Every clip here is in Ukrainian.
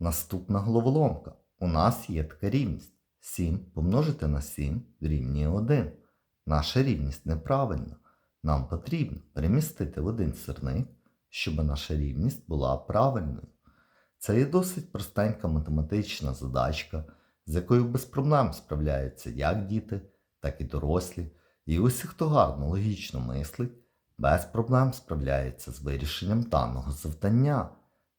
Наступна головоломка. У нас є така рівність. 7 помножити на 7 дорівнює 1. Наша рівність неправильна. Нам потрібно перемістити в один сирник, щоб наша рівність була правильною. Це є досить простенька математична задачка, з якою без проблем справляються як діти, так і дорослі. І усі, хто гарно логічно мислить, без проблем справляється з вирішенням даного завдання.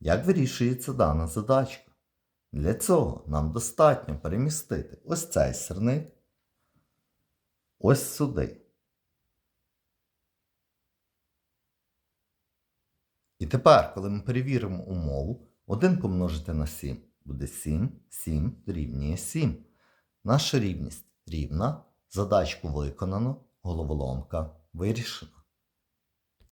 Як вирішується дана задачка? Для цього нам достатньо перемістити ось цей сирник ось сюди. І тепер, коли ми перевіримо умову, 1 помножити на 7 буде 7, 7 дорівнює 7. Наша рівність рівна, задачку виконано, головоломка вирішена.